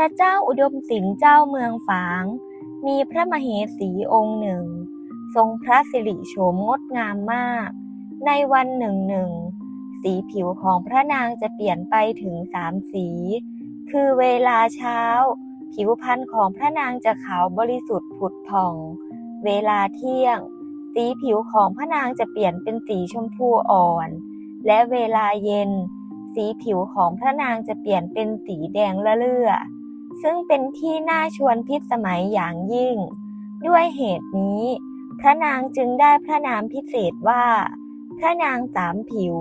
ระเจ้าอุดมสินเจ้าเมืองฝาง มีพระมเหสีองค์หนึ่ง ทรงพระสิริโฉมงดงามมาก ในวันหนึ่งหนึ่ง สีผิวของพระนางจะเปลี่ยนไปถึงสามสี คือเวลาเช้า ผิวพรรณของพระนางจะขาวบริสุทธิ์ผุดผ่อง เวลาเที่ยง สีผิวของพระนางจะเปลี่ยนเป็นสีชมพูอ่อน และเวลาเย็น สีผิวของพระนางจะเปลี่ยนเป็นสีแดงละเลื่อ ซึ่งเป็นที่น่าชวนพิสมัยอย่างยิ่ง ด้วยเหตุนี้ พระนางจึงได้พระนามพิเศษว่า พระนางสามผิว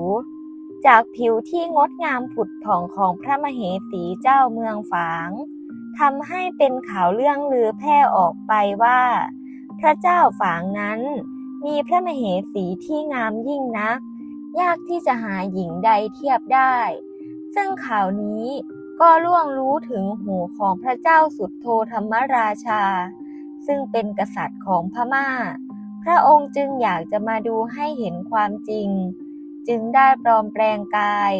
จากผิวที่งดงามผุดผ่องของพระมเหสีเจ้าเมืองฝางทำให้เป็นข่าวเรื่องลือแพร่ออกไปว่า พระเจ้าฝางนั้น มีพระมเหสีที่งามยิ่งนัก ยากที่จะหาหญิงใดเทียบได้ ซึ่งข่าวนี้ ก็ล่วงรู้ถึงหูของพระเจ้าสุดโทธรรมราชา ซึ่งเป็นกษัตริย์ของพม่า พระองค์จึงอยากจะมาดูให้เห็นความจริง จึงได้ปลอมแปลงกาย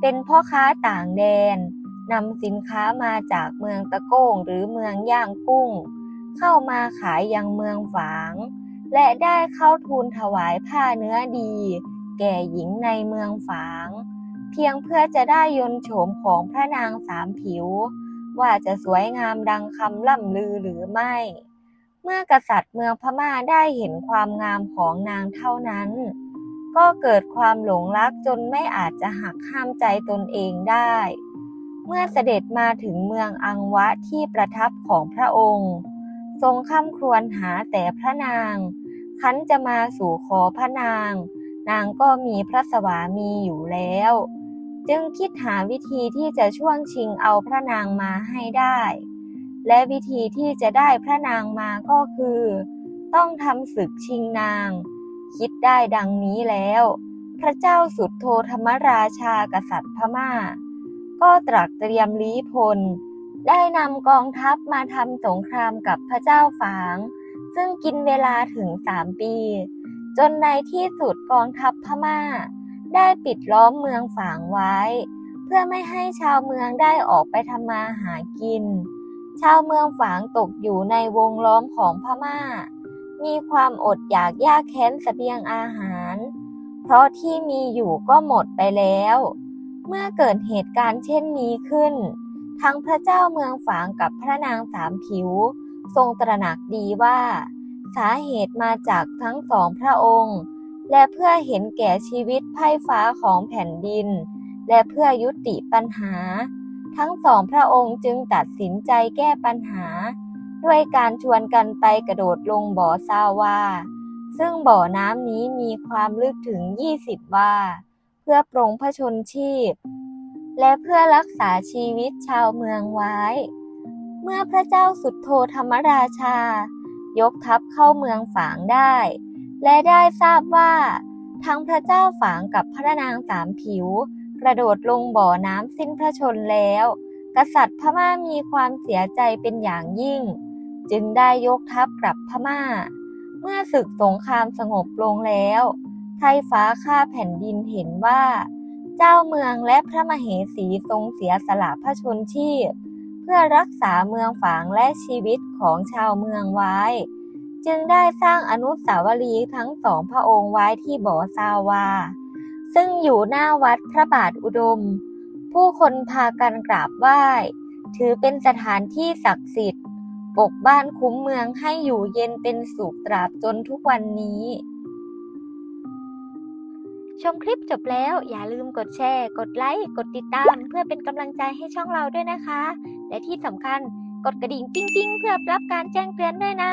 เป็นพ่อค้าต่างแดนนำสินค้ามาจากเมืองตะโก้งหรือเมืองย่างกุ้ง เข้ามาขายยังเมืองฝาง และได้เข้าทูลถวายผ้าเนื้อดี แก่หญิงในเมืองฝาง เพียงเพื่อจะได้ยนโฉมของพระนางสามผิว ว่าจะสวยงามดังคำล่ำลือหรือไม่ เมื่อกษัตริย์เมืองพม่าได้เห็นความงามของนางเท่านั้น ก็เกิดความหลงรักจนไม่อาจจะหักห้ามใจตนเองได้ เมื่อเสด็จมาถึงเมืองอังวะที่ประทับของพระองค์ ทรงข้ามครวญหาแต่พระนางคันจะมาสู่ขอพระนาง นางก็มีพระสวามีอยู่แล้ว จึงคิดหาวิธีที่จะช่วงชิงเอาพระนางมาให้ได้ และวิธีที่จะได้พระนางมาก็คือ ต้องทำศึกชิงนาง คิดได้ดังนี้แล้ว พระเจ้าสุดโทธรรมราชากษัตริย์พม่า ก็ตรัสเตรียมลี้พล ได้นำกองทัพมาทำสงครามกับพระเจ้าฝาง ซึ่งกินเวลาถึงสามปี จนในที่สุดกองทัพพม่า ได้ปิดล้อมเมืองฝางไว้ เพื่อไม่ให้ชาวเมืองได้ออกไปทำมาหากิน ชาวเมืองฝางตกอยู่ในวงล้อมของพม่า มีความอดอยากยากแค้นเสบียงอาหาร เพราะที่มีอยู่ก็หมดไปแล้ว เมื่อเกิดเหตุการณ์เช่นนี้ขึ้น ทั้งพระเจ้าเมืองฝางกับพระนางสามผิว ทรงตระหนักดีว่า สาเหตุมาจากทั้งสองพระองค์ และเพื่อเห็นแก่ชีวิตไพร่ฟ้าของแผ่นดิน และเพื่อยุติปัญหา ทั้งสองพระองค์จึงตัดสินใจแก้ปัญหา ด้วยการชวนกันไปกระโดดลงบ่อซาวา ซึ่งบ่อน้ำนี้มีความลึกถึง 20วาเพื่อปรงพระชนชีพ และเพื่อรักษาชีวิตชาวเมืองไว้ เมื่อพระเจ้าสุดโทธรรมราชา ยกทัพเข้าเมืองฝางได้ และได้ทราบว่า ทั้งพระเจ้าฝางกับพระนางสามผิว กระโดดลงบ่อน้ำสิ้นพระชนแล้ว กษัตริย์พม่ามีความเสียใจเป็นอย่างยิ่ง จึงได้ยกทัพกลับพม่า เมื่อศึกสงครามสงบลงแล้วไทยฟ้าข้าแผ่นดินเห็นว่า เจ้าเมืองและพระมเหสีทรงเสียสละพระชนชีพ เพื่อรักษาเมืองฝางและชีวิตของชาวเมืองไว้ จึงได้สร้างอนุสาวรีย์ทั้งสองพระองค์ไว้ที่บ่อซาวา ซึ่งอยู่หน้าวัดพระบาทอุดม ผู้คนพากันกราบไหว้ ถือเป็นสถานที่ศักดิ์สิทธิ์ ปกบ้านคุ้มเมืองให้อยู่เย็นเป็นสุขตราบจนทุกวันนี้ ชมคลิปจบแล้วอย่าลืมกดแชร์ กดไลค์กดติดตาม เพื่อเป็นกำลังใจให้ช่องเราด้วยนะคะ และที่สำคัญกดกระดิ่งปิ้งๆเพื่อรับการแจ้งเตือนด้วยนะ